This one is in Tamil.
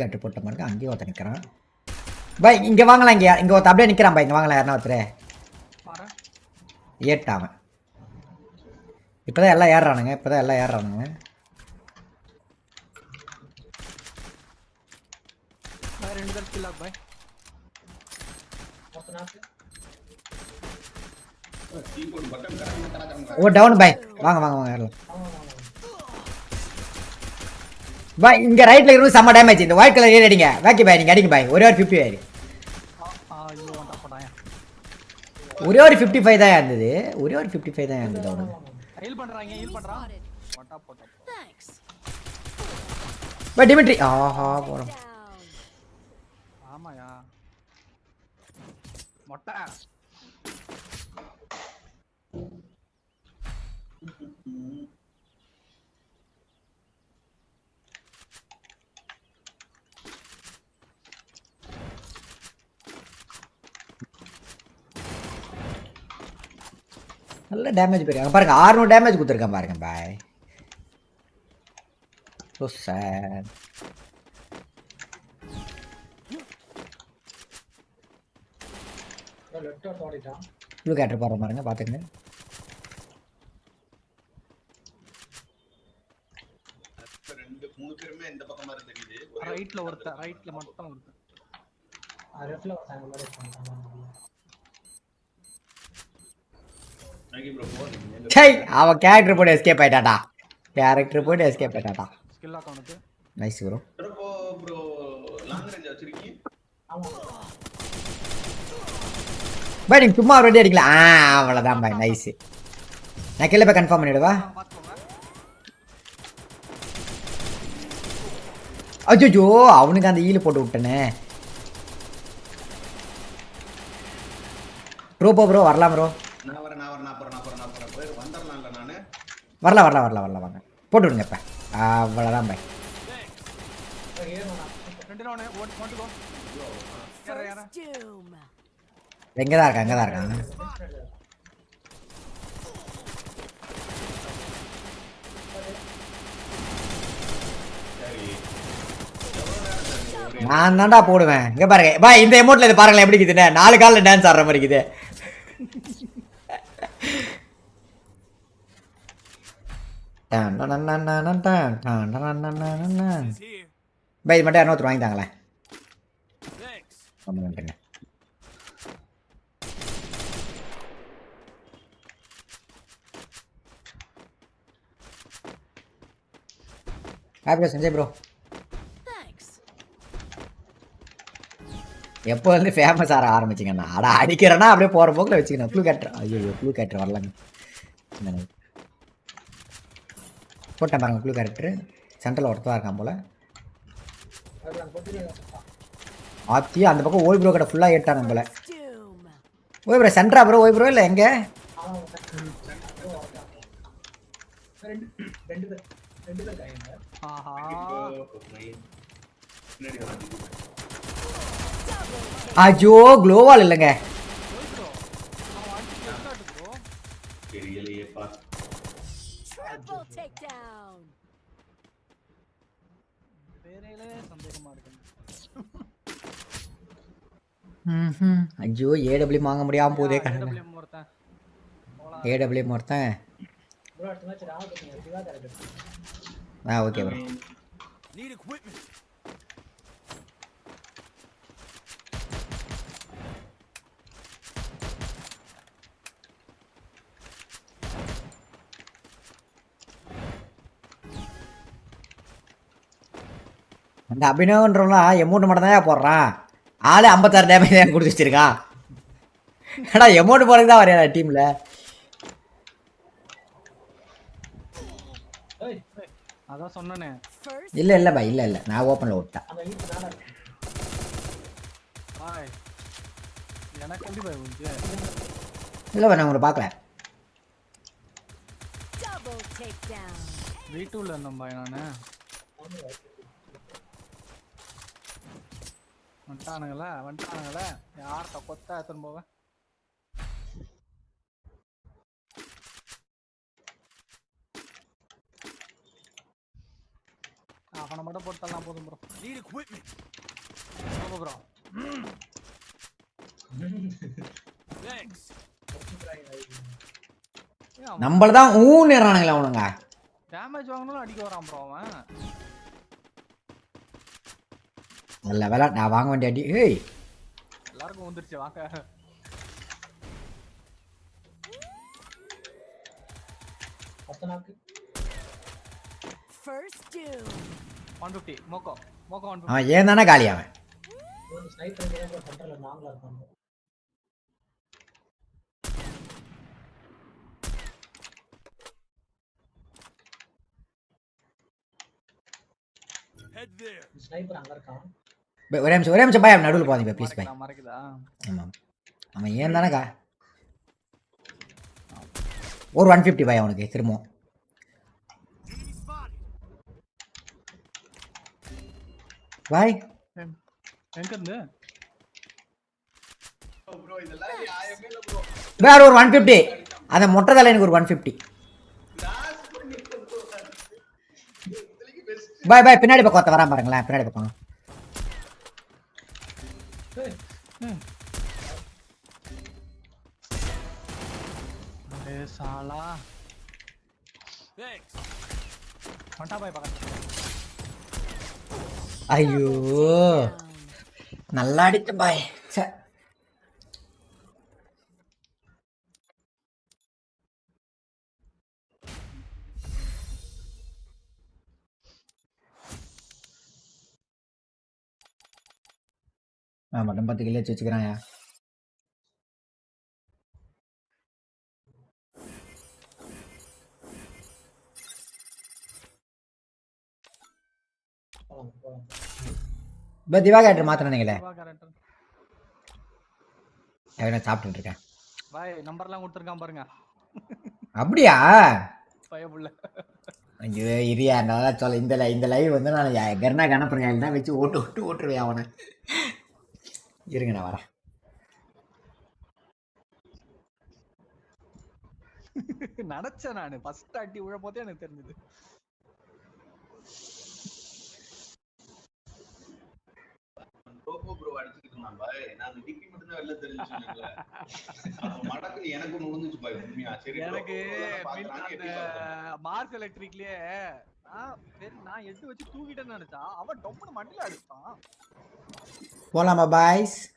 கட்டு போட்ட மாதிரி அங்கேயும் ஒருத்தன் நிற்கிறான் பாய் இங்கே வாங்கலாம் இங்கே இங்கே ஒருத்த அப்படியே நிற்கிறான் பாய். இங்கே வாங்கலாம் யாருன்னா ஒருத்தர். ஏட்டாவன் இப்போதான் எல்லாம் ஏறுறானுங்க இப்போதான் எல்லாம் ஏறுறானுங்க. ரெண்டு பேர் கில் பாய் ஓ டவுன் பாய் வாங்க வாங்க வாங்க ஏறலாம். பாய் இங்கே ரைட்டில் இருந்து செம்ம டேமேஜ் இந்த ஒயிட் கலர் ஏறி அடிங்க. வேக்கி பாய் நீங்கள் அடிங்க பாய் ஒரே ஒரு ஃபிஃப்டி ஆயிரு. ஒரே ஒரு ஃபிஃப்டி ஃபைவ் தான் இருந்தது ஒரே ஒரு ஃபிஃப்டி ஃபைவ் தான் இருந்தது அவனுக்கு ஹீல் பண்றாங்க ஹீல் பண்றான். போட்டா போட்டா Thanks. பட் டிமிட்ரி ஆஹா Down. ஆமாயா. மொட்டை. நல்ல டேமேஜ் போயிருக்காங்க பாருங்க 600 டேமேஜ் கொடுத்துருக்கான் பாருங்க பாய் ஸோ சேட் ப்ளூ கேட்டர் போடுற பாருங்க பார்த்துக்கங்க ரெண்டு மூணு பேருமே இந்த பக்கமா ரைட்ல ஒருத்தன். ரைட்ல மட்டும் ஒருத்தன் ப்ரோ போறீங்க சை அவன் கேரக்டர் போட்டு எஸ்கேப் ஆயிட்டாடா கேரக்டர் போட்டு escape ஆயிட்டாடா skill account nice bro bro bro long range வச்சிருக்கீங்க பாய் நீங்கள் சும்மா ரெடி அடிக்கலாம் ஆ அவ்வளோதான் பாய் நைஸ் நான் கீழே போய் கன்ஃபார்ம் பண்ணிவிடுவா பார்த்துக்கோங்க அச்சோ அவனுக்கு அந்த ஈல போட்டு விட்டனே ப்ரோ போ ப்ரோ வரலாம் ப்ரோ நான் வரேன் நான் வரேன் நான் போறேன் நான் போறேன் நான் போறேன் போய் வந்துடலாம்ல நானு வரலாம் வரலாம் வரலாம் வரலாம் வாங்க. போட்டு விடுங்க இப்போ. அவ்வளோதான் பாய் ரெண்டு எங்கே தான் இருக்கான் எங்கே தான் இருக்கான்? நான் தான்டா போடுவேன். இங்கே பாருங்க. பா இந்த எமௌண்ட்ல இது பாருங்களேன் எப்படி இருக்குதுன்னு. நாலு காலில் டான்ஸ் ஆடுற மாதிரி இருக்குது. பை இது மட்டும் இரநூத்தி வாங்கி தாங்களேன் ரொம்ப நன்றிங்க. ஹாப்பியா சஞ்சய் ப்ரோ எப்போ வந்து ஃபேமஸ் ஆக ஆரம்பிச்சிங்கண்ணா அட அடிக்கிறேன்னா அப்படியே போகிற போக்கில் வச்சுக்கணும். க்ளூ கேட்டுறேன் ஐயோ க்ளூ கேட்டுறேன் வரலங்க. போட்டேன் பாருங்க ப்ளூ கேரக்டர் சென்ட்ரல் ஒருத்தா இருக்கான் போல. ஆத்தி அந்த பக்கம் ஓய் ப்ரோ கடை ஃபுல்லாக ஏட்டாங்க போல. ஓய் ப்ரோ சென்ட்ரா ப்ரோ ஓய் ப்ரோ இல்லை எங்கே? அஜோ க்ளோவால் இல்லைங்க. ம்ஹும். ஐயோ ஏடபிள்யூ வாங்க முடியாமல் போதே ஒருத்தன். போலாம் ஏடபிள்யூ ஒருத்தன். ஆ ஓகே ப்ரோ அந்த அபினவன்றவங்களாம் எமௌண்ட் மட்டும் தான் போடுறான். ஆளு ஐம்பத்தாறு டேமேஜ் தான் கொடுத்து வச்சிருக்கான் ஏடா எமௌண்ட் போடுறது தான் வரையா டீமில்? அதான் சொன்னனே. இல்லை இல்லை பா இல்லை இல்லை. நான் ஓப்பனில் விட்டேன். பாய். எனக்கு எப்படி பாய் வந்து இல்லை நான் உங்களை பார்க்கல. வீட்டுல இருந்தேன் பாய் நானு. வந்துட்டானுங்களே வந்துட்டானுங்களே யார்கிட்ட கொத்தா எடுத்துன்னு போவேன் அவனை மட்டும் போட்டாலாம் போதும் bro Need equipment. Bro Thanks. நம்மள தான் ஊன்னு இறானுங்களே அவனுங்க. டேமேஜ் வாங்கினாலும் அடிக்க வரான் ப்ரோ அவன். நல்ல வேலை நான் வாங்க வேண்டிய அடி ஏய் எல்லாருக்கும் வந்துருச்சு வாங்க First doom. ஒன் ஃபிஃப்டி மோக்கோ மோக்கோ ஒன் அவன் ஏன் தானே காலி அவன் Head there. பை, ஒரே நிமிஷம் ஒரே நிமிஷம் பாய் அவன் நடுவில் போதீங்க ப்ளீஸ் பாய் ஆமாம் அவன் ஏன் தானே கா ஒரு ஒன் ஃபிஃப்டி பாய் அவனுக்கு திரும்பவும். பாய். எங்க இருந்து ப்ரோ இதெல்லாம் நியாயமே இல்ல ப்ரோ வேற ஒரு ஒன் ஃபிஃப்டி அந்த மொட்டை தலை எனக்கு ஒரு ஒன் ஃபிஃப்டி பாய் பாய் பின்னாடி பக்கம் வரான் பாருங்களேன் பின்னாடி பக்கம். ஏ சாலா பாய் பக்கத்துல ஐயோ. நல்லா அடிச்ச பாய் ஆ மட்டும் பத்து கிலோ வச்சுக்கிறான் இப்போ திவாகேட்டர் மாத்தினீங்களே வா கரெக்ட் நான் சாப்பிட்டுட்டு இருக்கேன். பாய் நம்பர்லாம் கொடுத்துருக்கான் பாருங்க. அப்படியா? பயப்புள்ள ஐயோ இரியா நான் சொல்ல இந்த இந்த லைவ் வந்து நான் கர்ணா கணப்பன் தான் வச்சு ஓட்டு ஓட்டு ஓட்டுருவேன் அவனை. இருங்க நான் வரேன். நினைச்சேன் நானு. ஃபர்ஸ்ட் அடி விழ போதே எனக்கு தெரிஞ்சது. ரோபோ ப்ரோ அடிச்சிட்டு இருந்தான் பாய். நான் அந்த டிபி மட்டும் தான் வெளில தெரிஞ்சுச்சுல மடக்கு எனக்கு பாய் உண்மையா. சரி எனக்கு. மார்க் எலக்ட்ரிக்லயே சரி நான் எட்டு வச்சு தூக்கிட்டேன்னு நினைச்சா அவன் டொப்புன்னு மண்டில அடிச்சான் போலாமா பாய்ஸ்